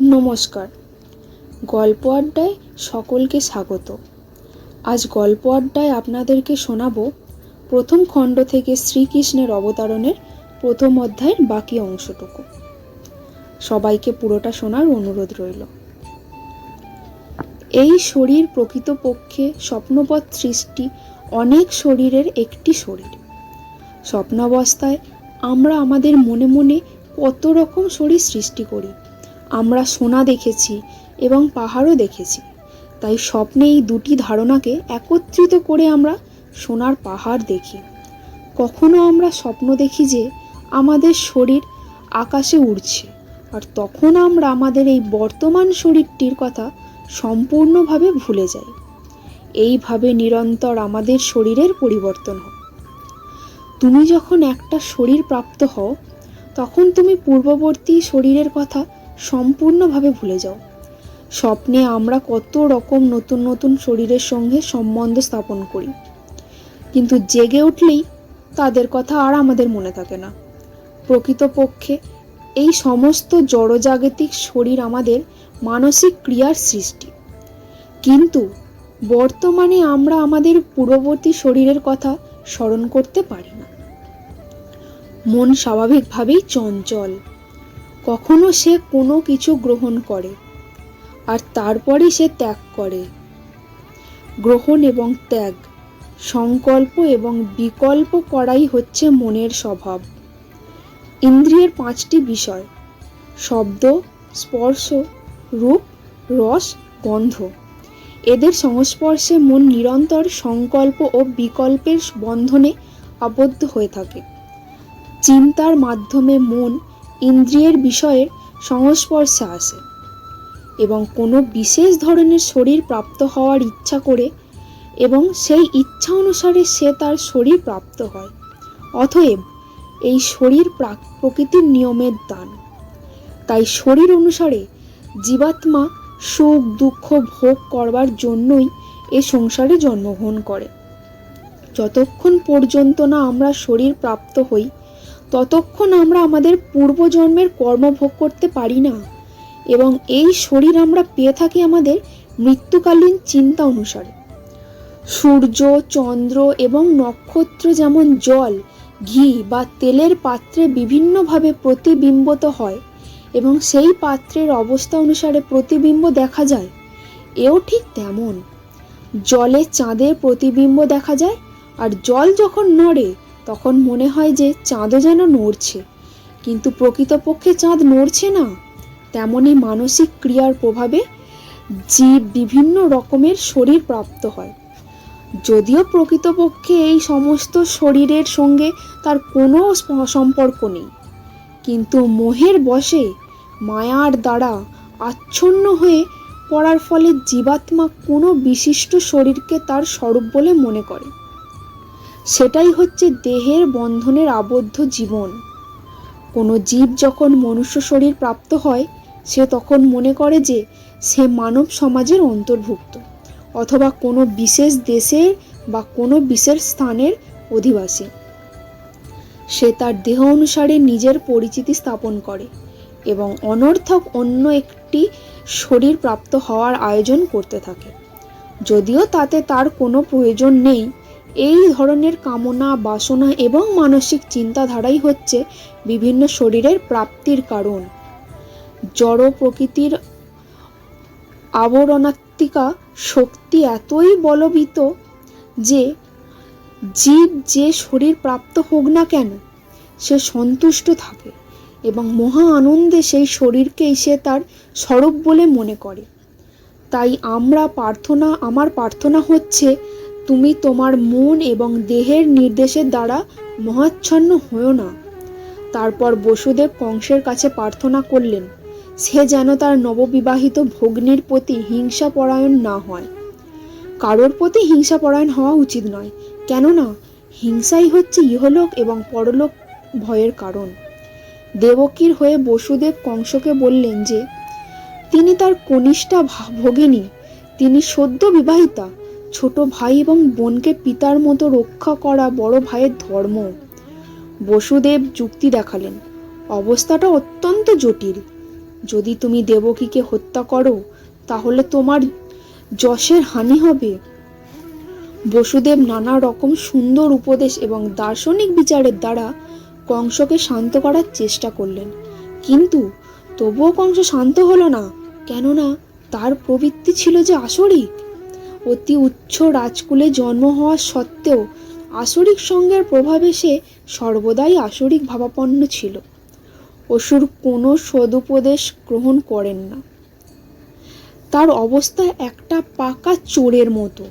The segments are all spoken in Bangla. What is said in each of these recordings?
নমস্কার। গল্প আড্ডায় সকলকে স্বাগত। আজ গল্প আড্ডায় আপনাদেরকে শোনাবো প্রথম খণ্ড থেকে শ্রীকৃষ্ণের অবতারণের প্রথম অধ্যায়ের বাকি অংশটুকু। সবাইকে পুরোটা শোনার অনুরোধ রইল। এই শরীর প্রকৃতপক্ষে স্বপ্নবৎ সৃষ্টি অনেক শরীরের একটি শরীর। স্বপ্নাবস্থায় আমরা আমাদের মনে মনে কত রকম শরীর সৃষ্টি করি আমরা সোনা দেখেছি এবং পাহাড়ও দেখেছি। তাই স্বপ্নে এই দুটি ধারণাকে একত্রিত করে আমরা সোনার পাহাড় দেখি। কখনো আমরা স্বপ্ন দেখি যে আমাদের শরীর আকাশে উড়ছে, আর তখন আমরা আমাদের এই বর্তমান শরীরটির কথা সম্পূর্ণভাবে ভুলে যাই। এইভাবে নিরন্তর আমাদের শরীরের পরিবর্তন হয়। তুমি যখন একটা শরীর প্রাপ্ত হও, তখন তুমি পূর্ববর্তী শরীরের কথা সম্পূর্ণভাবে ভুলে যাও। স্বপ্নে আমরা কত রকম নতুন নতুন শরীরের সঙ্গে সম্বন্ধ স্থাপন করি। কিন্তু জেগে উঠলেই তাদের কথা আর আমাদের মনে থাকে না। প্রকৃতপক্ষে এই সমস্ত জড়জাগতিক শরীর আমাদের মানসিক ক্রিয়ার সৃষ্টি। কিন্তু বর্তমানে আমরা আমাদের পূর্ববর্তী শরীরের কথা স্মরণ করতে পারি না। মন স্বাভাবিকভাবেই চঞ্চল। কখনো সে কোনো কিছু গ্রহণ করে, আর তারপরে সে ত্যাগ করে। গ্রহণ এবং ত্যাগ, সংকল্প এবং বিকল্প করাই হচ্ছে মনের স্বভাব। ইন্দ্রিয়ের পাঁচটি বিষয়, শব্দ, স্পর্শ, রূপ, রস, গন্ধ। এদের সংস্পর্শে মন নিরন্তর সংকল্প ও বিকল্পের বন্ধনে আবদ্ধ হয়ে থাকে। চিন্তার মাধ্যমে মন ইন্দ্রিয়ের বিষয়ের সংস্পর্শে আসে এবং কোনো বিশেষ ধরনের শরীর প্রাপ্ত হওয়ার ইচ্ছা করে এবং সেই ইচ্ছা অনুসারে সে তার শরীর প্রাপ্ত হয়। অতএব এই শরীর প্রাক- প্রকৃতির নিয়মের দান। তাই শরীর অনুসারে জীবাত্মা সুখ, দুঃখ ভোগ করবার জন্যই এ সংসারে জন্মগ্রহণ করে। যতক্ষণ পর্যন্ত না আমরা শরীর প্রাপ্ত হই ততক্ষণ আমরা আমাদের পূর্বজন্মের কর্ম ভোগ করতে পারি না এবং এই শরীর আমরা পেয়ে থাকি আমাদের মৃত্যুকালীন চিন্তা অনুসারে। সূর্য, চন্দ্র এবং নক্ষত্র যেমন জল, ঘি বা তেলের পাত্রে বিভিন্নভাবে প্রতিবিম্বত হয় এবং সেই পাত্রের অবস্থা অনুসারে প্রতিবিম্ব দেখা যায়, এও ঠিক তেমন। জলে চাঁদের প্রতিবিম্ব দেখা যায়, আর জল যখন নড়ে তখন মনে হয় যে চাঁদও যেন নড়ছে। কিন্তু প্রকৃতপক্ষে চাঁদ নড়ছে না। তেমনই মানসিক ক্রিয়ার প্রভাবে জীব বিভিন্ন রকমের শরীর প্রাপ্ত হয়। যদিও প্রকৃতপক্ষে এই সমস্ত শরীরের সঙ্গে তার কোনো সম্পর্ক নেই। কিন্তু মোহের বশে মায়ার দ্বারা আচ্ছন্ন হয়ে পড়ার ফলে জীবাত্মা কোনো বিশিষ্ট শরীরকে তার স্বরূপ বলে মনে করে। সেটাই হচ্ছে দেহের বন্ধনের আবদ্ধ জীবন। কোনো জীব যখন মনুষ্য শরীর প্রাপ্ত হয়, সে তখন মনে করে যে সে মানব সমাজের অন্তর্ভুক্ত, অথবা কোনো বিশেষ দেশের বা কোনো বিশেষ স্থানের অধিবাসী। সে তার দেহ অনুসারে নিজের পরিচিতি স্থাপন করে এবং অনর্থক অন্য একটি শরীর প্রাপ্ত হওয়ার আয়োজন করতে থাকে। যদিও তাতে তার কোনো প্রয়োজন নেই এই ধরনের কামনা, বাসনা এবং মানসিক চিন্তাধারাই হচ্ছে বিভিন্ন শরীরের প্রাপ্তির কারণ। জড় প্রকৃতির আবরণাত্মিকা শক্তি এতই বলবিত যে জীব যে শরীর প্রাপ্ত হোক না কেন, সে সন্তুষ্ট থাকে এবং মহা আনন্দে সেই শরীরকেই সে তার স্বরূপ বলে মনে করে। তাই আমরা প্রার্থনা, আমার প্রার্থনা হচ্ছে তুমি তোমার মন এবং দেহের নির্দেশের দ্বারা মহাচ্ছন্ন হও না। তারপর বসুদেব কংসের কাছে প্রার্থনা করলেন, সে যেন তার নববিবাহিত ভগ্নির প্রতি হিংসাপরায়ণ না হয়। কারোর প্রতি হিংসাপরায়ণ হওয়া উচিত নয়, কেননা হিংসাই হচ্ছে ইহলোক এবং পরলোক ভয়ের কারণ। দেবকীর হয়ে বসুদেব কংসকে বললেন যে, তিনি তার কনিষ্ঠা ভগিনী, তিনি সদ্য বিবাহিতা ছোট ভাই এবং বোনকে পিতার মতো রক্ষা করা বড় ভাইয়ের ধর্ম। বসুদেব যুক্তি দেখালেন, অবস্থাটা অত্যন্ত জটিল। যদি তুমি দেবকীকে হত্যা করো, তাহলে তোমার যশের হানি হবে। বসুদেব নানা রকম সুন্দর উপদেশ এবং দার্শনিক বিচারের দ্বারা কংসকে শান্ত করার চেষ্টা করলেন। কিন্তু তবুও কংস শান্ত হলো না, কেননা তার প্রবৃত্তি ছিল যে আসরিক। অতি উচ্চ রাজকুলে জন্ম হওয়া সত্ত্বেও আসরিক সঙ্গের প্রভাবে সে সর্বদাই আসরিক ভাবাপন্ন ছিল। অসুর কোনো সদুপদেশ গ্রহণ করেন না। তার অবস্থা একটা পাকা চোরের মতো।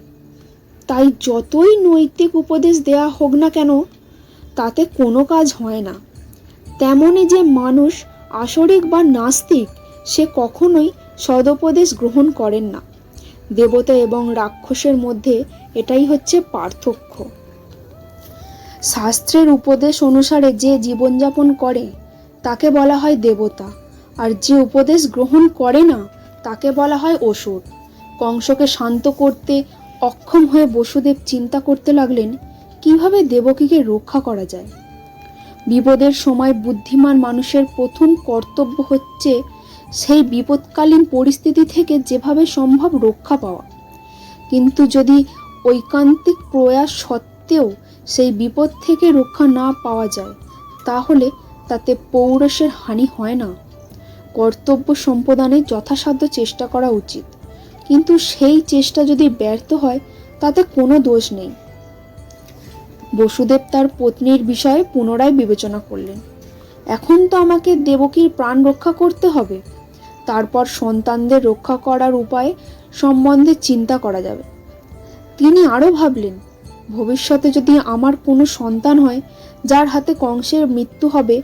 তাই যতই নৈতিক উপদেশ দেয়া হোক না কেন, তাতে কোনো কাজ হয় না। তেমনই যে মানুষ আসরিক বা নাস্তিক, সে কখনোই সদুপদেশ গ্রহণ করেন না। দেবতা এবং রাক্ষসের মধ্যে এটাই হচ্ছে পার্থক্য। শাস্ত্রের উপদেশ অনুসারে যে জীবনযাপন করে, তাকে বলা হয় দেবতা। আর যে উপদেশ গ্রহণ করে না, তাকে বলা হয় অসুর। কংসকে শান্ত করতে, অক্ষম হয়ে বসুদেব চিন্তা করতে লাগলেন, কীভাবে দেবকীকে রক্ষা করা যায়? বিপদের সময় বুদ্ধিমান মানুষের প্রথম কর্তব্য হচ্ছে সেই বিপদকালীন পরিস্থিতি থেকে যেভাবে সম্ভব রক্ষা পাওয়া। কিন্তু যদি ঐকান্তিক প্রয়াস সত্ত্বেও সেই বিপদ থেকে রক্ষা না পাওয়া যায়, তাহলে তাতে পৌরসের হানি হয় না। কর্তব্য সম্পাদনে যথাসাধ্য চেষ্টা করা উচিত। কিন্তু সেই চেষ্টা যদি ব্যর্থ হয়, তাতে কোনো দোষ নেই। বসুদেব তার পত্নীর বিষয়ে পুনরায় বিবেচনা করলেন। এখন তো আমাকে দেবকীর প্রাণ রক্ষা করতে হবে। তারপর সন্তানদের রক্ষা করার উপায় সম্বন্ধে চিন্তা করা যাবে। তিনি আরও ভাবলেন, ভবিষ্যতে যদি আমার কোনো সন্তান হয়, যার হাতে কংসের মৃত্যু হবে,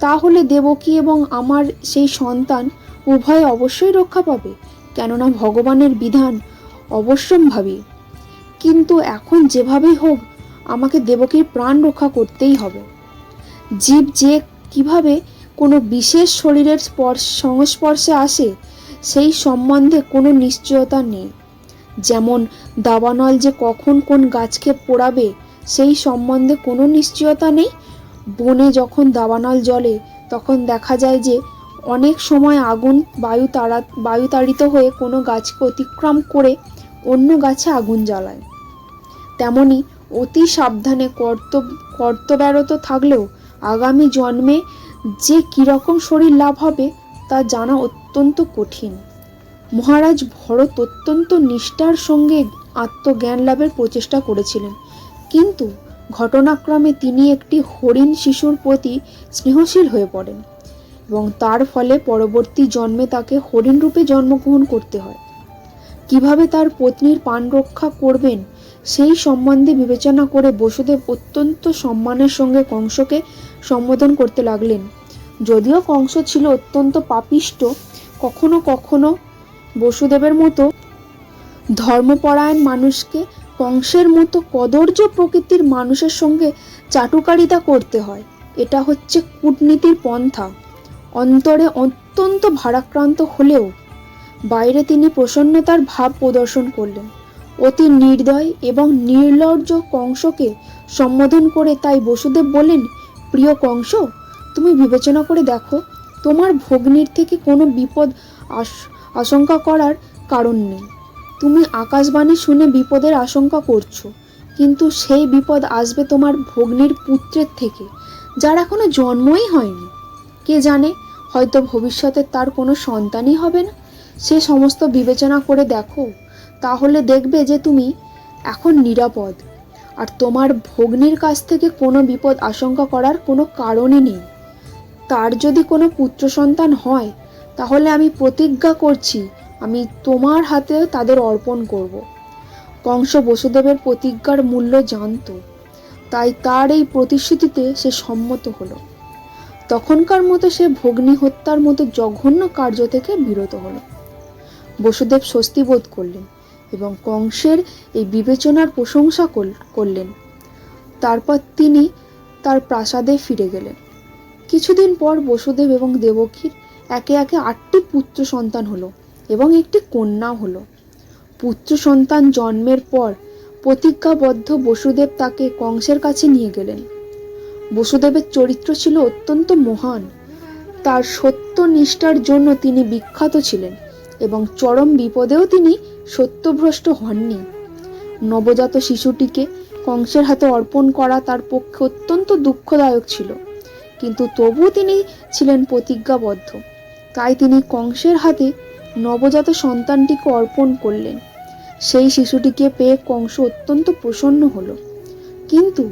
তাহলে দেবকী এবং আমার সেই সন্তান উভয় অবশ্যই রক্ষা পাবে? কেননা ভগবানের বিধান অবশ্যম্ভাবী। কিন্তু এখন যেভাবেই হোক, আমাকে দেবকীর প্রাণ রক্ষা করতেই হবে। জীব যে কীভাবে কোনো বিশেষ শরীরের স্পর্শ, সংস্পর্শে আসে, সেই সম্বন্ধে কোনো নিশ্চয়তা নেই। যেমন দাবানল যে কখন কোন গাছকে পোড়াবে, সেই সম্বন্ধে কোনো নিশ্চয়তা নেই। বনে যখন দাবানল জ্বলে, তখন দেখা যায় যে অনেক সময় আগুন বায়ু তাড়া বায়ু তাড়িত হয়ে কোনো গাছকে অতিক্রম করে অন্য গাছে আগুন জ্বালায়। তেমনি অতি সাবধানে কর্তব্য, কর্তব্যরত থাকলেও আগামী জন্মে যে কীরকম শরীর লাভ হবে তা জানা অত্যন্ত কঠিন। মহারাজ ভরত অত্যন্ত নিষ্ঠার সঙ্গে আত্মজ্ঞান লাভের প্রচেষ্টা করেছিলেন। কিন্তু ঘটনাক্রমে তিনি একটি হরিণ শিশুর প্রতি স্নেহশীল হয়ে পড়েন এবং তার ফলে পরবর্তী জন্মে তাকে হরিণ রূপে জন্মগ্রহণ করতে হয়। কীভাবে তার পত্নীর পান রক্ষা করবেন, সেই সম্বন্ধে বিবেচনা করে বসুদেব অত্যন্ত সম্মানের সঙ্গে কংসকে সম্বোধন করতে লাগলেন। যদিও কংস ছিল অত্যন্ত পাপিষ্ট, কখনো কখনো বসুদেবের মতো ধর্মপরায়ণ মানুষকে কংসের মতো কদর্য প্রকৃতির মানুষের সঙ্গে চাটুকারিতা করতে হয়। এটা হচ্ছে কূটনীতির পন্থা। অন্তরে অত্যন্ত ভারাক্রান্ত হলেও বাইরে তিনি প্রসন্নতার ভাব প্রদর্শন করলেন। অতি নির্দয় এবং নির্লজ্জ কংসকে সম্বোধন করে তাই বসুদেব বলেন প্রিয় কংস, তুমি বিবেচনা করে দেখো, তোমার ভগ্নির থেকে কোনো বিপদ আশ- আশঙ্কা করার কারণ নেই। তুমি আকাশবাণী শুনে বিপদের আশঙ্কা করছ, কিন্তু সেই বিপদ আসবে তোমার ভগ্নির পুত্রের থেকে, যার এখনও জন্মই হয়নি। কে জানে, হয়তো ভবিষ্যতে তার কোনো সন্তানই হবে না। সে সমস্ত বিবেচনা করে দেখো, তাহলে দেখবে যে তুমি এখন নিরাপদ। আর তোমার ভগ্নির কাছ থেকে কোনো বিপদ আশঙ্কা করার কোনো কারণই নেই। তার যদি কোনো পুত্র সন্তান হয়, তাহলে আমি প্রতিজ্ঞা করছি, আমি তোমার হাতে তাদের অর্পণ করব। কংস বসুদেবের প্রতিজ্ঞার মূল্য জানতো। তাই তার এই প্রতিশ্রুতিতে সে সম্মত হলো। তখনকার মতো সে ভগ্নি হত্যার মতো জঘন্য কার্য থেকে বিরত হলো। বসুদেব স্বস্তি বোধ করলেন এবং কংসের এই বিবেচনার প্রশংসা করলেন। তারপর তিনি তার প্রাসাদে ফিরে গেলেন। কিছুদিন পর বসুদেব এবং দেবকীর একে একে আটটি পুত্র সন্তান হলো এবং একটি কন্যাও হলো। পুত্র সন্তান জন্মের পর প্রতিজ্ঞাবদ্ধ বসুদেব তাকে কংসের কাছে নিয়ে গেলেন। বসুদেবের চরিত্র ছিল অত্যন্ত মহান। তার সত্য নিষ্ঠার জন্য তিনি বিখ্যাত ছিলেন। এবং চরম বিপদেও তিনি সত্যভ্রষ্ট হননি। নবজাত শিশুটিকে কংসের হাতে অর্পণ করা তার পক্ষে অত্যন্ত দুঃখদায়ক ছিল। কিন্তু তবু তিনি ছিলেন প্রতিজ্ঞাবদ্ধ। তাই তিনি কংসের হাতে নবজাত সন্তানটিকে অর্পণ করলেন। সেই শিশুটিকে পেয়ে কংস অত্যন্ত প্রসন্ন হলো। কিন্তু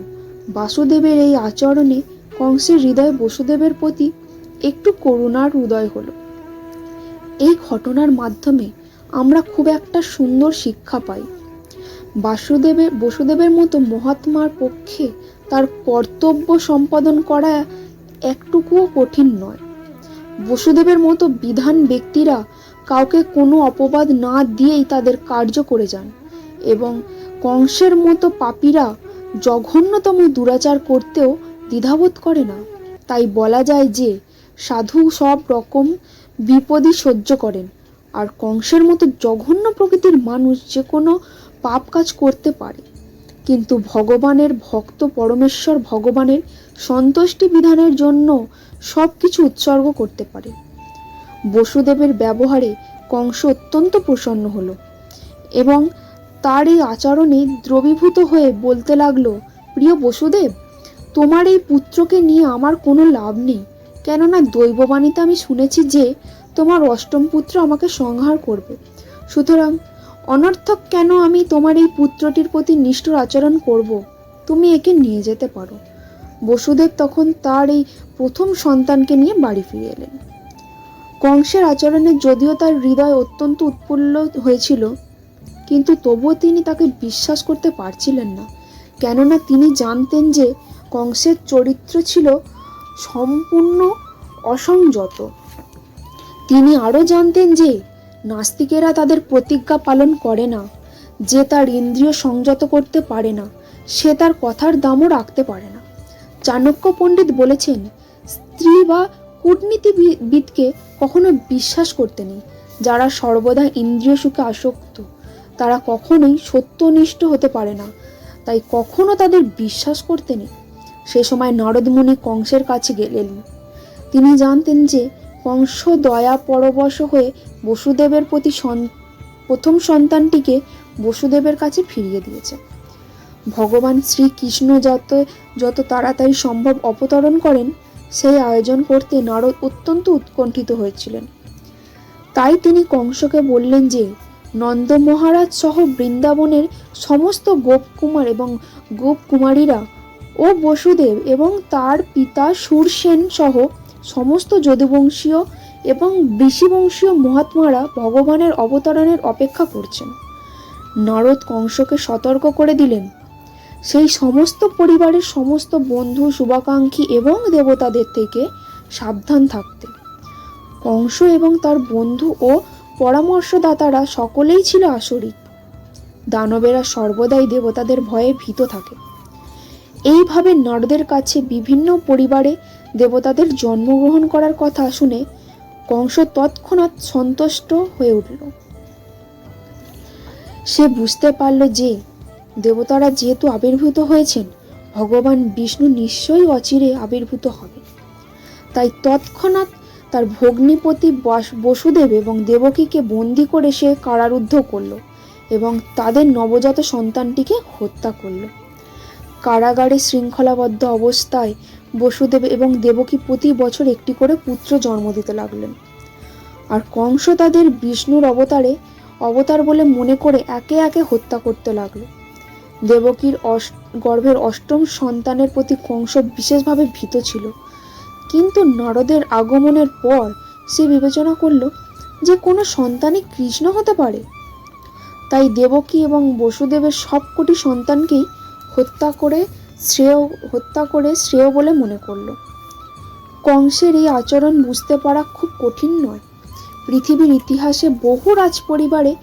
বাসুদেবের এই আচরণে কংসের হৃদয় বসুদেবের প্রতি একটু করুণার উদয় হলো। এই ঘটনার মাধ্যমে আমরা খুব একটা সুন্দর শিক্ষা পাই। বাসুদেবের বসুদেবের মতো মহাত্মার পক্ষে তার কর্তব্য সম্পাদন করা একটুকুও কঠিন নয়। বসুদেবের মতো বিধান ব্যক্তিরা কাউকে কোনো অপবাদ না দিয়েই তাদের কার্য করে যান এবং কংসের মতো পাপীরা জঘন্যতম দুরাচার করতেও দ্বিধাবোধ করে না। তাই বলা যায় যে সাধু সব রকম বিপদই সহ্য করেন। আর কংসের মতো জঘন্য প্রকৃতির মানুষ যে কোনো পাপ কাজ করতে পারে। কিন্তু ভগবানের ভক্ত পরমেশ্বর ভগবানের সন্তুষ্টি বিধানের জন্য সব কিছু উৎসর্গ করতে পারে। বসুদেবের ব্যবহারে কংস অত্যন্ত প্রসন্ন হলো এবং তার এই আচরণে দ্রবীভূত হয়ে বলতে লাগল, প্রিয় বসুদেব, তোমার এই পুত্রকে নিয়ে আমার কোনো লাভ নেই। কেননা দৈববাণীতে আমি শুনেছি যে তোমার অষ্টম পুত্র আমাকে সংহার করবে। সুতরাং অনর্থক কেন আমি তোমার এই পুত্রটির প্রতি নিষ্ঠুর আচরণ করব? তুমি একে নিয়ে যেতে পারো। বসুদেব তখন তার এই প্রথম সন্তানকে নিয়ে বাড়ি ফিরে এলেন। কংসের আচরণে যদিও তার হৃদয় অত্যন্ত উৎফুল্ল হয়েছিল, কিন্তু তবুও তিনি তাকে বিশ্বাস করতে পারছিলেন না। কেননা তিনি জানতেন যে কংসের চরিত্র ছিল সম্পূর্ণ অসংযত। তিনি আরও জানতেন যে নাস্তিকেরা তাদের প্রতিজ্ঞা পালন করে না, যে তার ইন্দ্রিয় সংযত করতে পারে না, সে তার কথার দামও রাখতে পারে না। চাণক্য পণ্ডিত বলেছেন, স্ত্রী বা কূটনীতিবিদকে কখনো বিশ্বাস করতে নেই। যারা সর্বদা ইন্দ্রিয় সুখে আসক্ত, তারা কখনোই সত্যনিষ্ঠ হতে পারে না। তাই কখনো তাদের বিশ্বাস করতে নেই। সে সময় নারদমুনি কংসের কাছে গেলেন। তিনি জানতেন যে কংস দয়া পরবশ হয়ে বসুদেবের প্রতি প্রথম সন্তানটিকে বসুদেবের কাছে ফিরিয়ে দিয়েছে। ভগবান শ্রীকৃষ্ণ যত যত তাড়াতাড়ি সম্ভব অবতরণ করেন, সেই আয়োজন করতে নারদ অত্যন্ত উৎকণ্ঠিত হয়েছিলেন। তাই তিনি কংসকে বললেন যে, নন্দ মহারাজ সহ বৃন্দাবনের সমস্ত গোপকুমার এবং গোপকুমারীরা ও বসুদেব এবং তার পিতা সুরসেন সহ সমস্ত যদুবংশীয় এবং ঋষিবংশীয় মহাত্মারা ভগবানের অবতরণের অপেক্ষা করছেন। নারদ কংসকে সতর্ক করে দিলেন। সেই সমস্ত পরিবারের সমস্ত বন্ধু, শুভাকাঙ্ক্ষী এবং দেবতাদের থেকে সাবধান থাকতে। কংস এবং তার বন্ধু ও পরামর্শদাতারা সকলেই ছিল আসরিক। দানবেরা সর্বদাই দেবতাদের ভয়ে ভীত থাকে। এইভাবে নারদের কাছে বিভিন্ন পরিবারে দেবতাদের জন্মগ্রহণ করার কথা শুনে কংস তৎক্ষণাৎ সন্তুষ্ট হয়ে উঠল। সে বুঝতে পারল যে দেবতারা যেহেতু আবির্ভূত হয়েছেন, ভগবান বিষ্ণু নিশ্চয়ই অচিরে আবির্ভূত হবে। তাই তৎক্ষণাৎ তার ভগ্নিপতি বসুদেব এবং দেবকীকে বন্দি করে সে কারারুদ্ধ করল এবং তাদের নবজাত সন্তানটিকে হত্যা করল। কারাগারে শৃঙ্খলাবদ্ধ অবস্থায় বসুদেব এবং দেবকী প্রতি বছর একটি করে পুত্র জন্ম দিতে লাগলেন। আর কংস তাদের বিষ্ণুর অবতারে অবতার বলে মনে করে একে একে হত্যা করতে লাগল। দেবকীর গর্ভের অষ্টম সন্তানের প্রতি কংস বিশেষভাবে ভীত ছিল। কিন্তু নারদের আগমনের পর সে বিবেচনা করল যে কোনো সন্তানই কৃষ্ণ হতে পারে। তাই দেবকী এবং বসুদেবের সবকটি সন্তানকেই হত্যা করে শ্রেয়, হত্যা করে শ্রেয় বলে মনে করল। কংসের এই আচরণ বুঝতে পারা খুব কঠিন নয়। পৃথিবীর ইতিহাসে বহু রাজ পরিবারে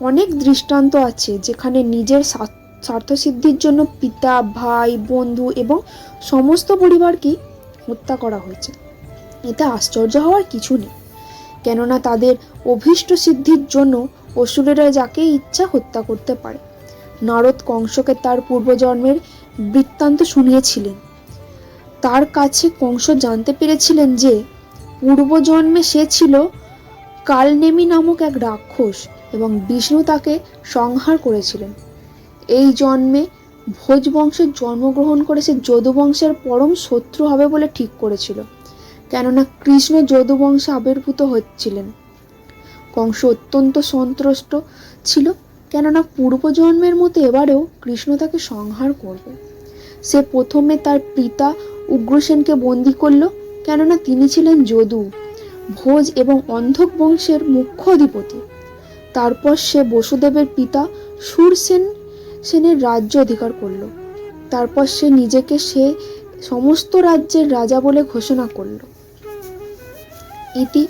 অনেক দৃষ্টান্ত আছে যেখানে নিজের স্বা- স্বার্থসিদ্ধির জন্য পিতা, ভাই, বন্ধু এবং সমস্ত পরিবারকেই হত্যা করা হয়েছে। এতে আশ্চর্য হওয়ার কিছু নেই। কেননা তাদের অভীষ্ট সিদ্ধির জন্য অসুরেরা যাকে ইচ্ছা হত্যা করতে পারে। নারদ কংসকে তার পূর্বজন্মের বৃত্তান্ত শুনিয়েছিলেন। তার কাছে কংস জানতে পেরেছিলেন যে, পূর্বজন্মে সে ছিল কালনেমি নামক এক রাক্ষস এবং বিষ্ণু তাকে সংহার করেছিলেন। এই জন্মে ভোজ বংশে জন্মগ্রহণ করে সে যদু বংশের পরম শত্রু হবে বলে ঠিক করেছিল, কেননা কৃষ্ণ যদু বংশে আবির্ভূত হচ্ছিলেন। কংস অত্যন্ত সন্ত্রষ্ট ছিল কেননা পূর্বজন্মের মতো এবারেও কৃষ্ণ তাকে সংহার করবে। সে প্রথমে তার পিতা উগ্রসেনকে বন্দি করল, কেননা তিনি ছিলেন যদু, ভোজ এবং অন্ধক বংশের মুখ্য অধিপতি। তারপর সে বসুদেবের পিতা সুরসেন সেনের রাজ্য অধিকার করল। তারপর সে নিজেকে সে সমস্ত রাজ্যের রাজা বলে ঘোষণা করল। ইতি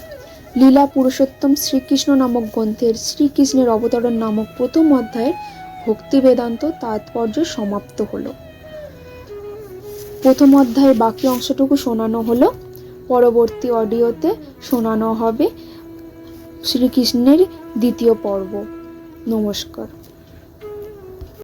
লীলা পুরুষোত্তম শ্রীকৃষ্ণ নামক গ্রন্থের শ্রীকৃষ্ণের অবতরণ নামক প্রথম অধ্যায়ের ভক্তি বেদান্ত তাৎপর্য সমাপ্ত হল। প্রথম অধ্যায়ের বাকি অংশটুকু শোনানো হলো। পরবর্তী অডিওতে শোনানো হবে শ্রীকৃষ্ণের দ্বিতীয় পর্ব। নমস্কার।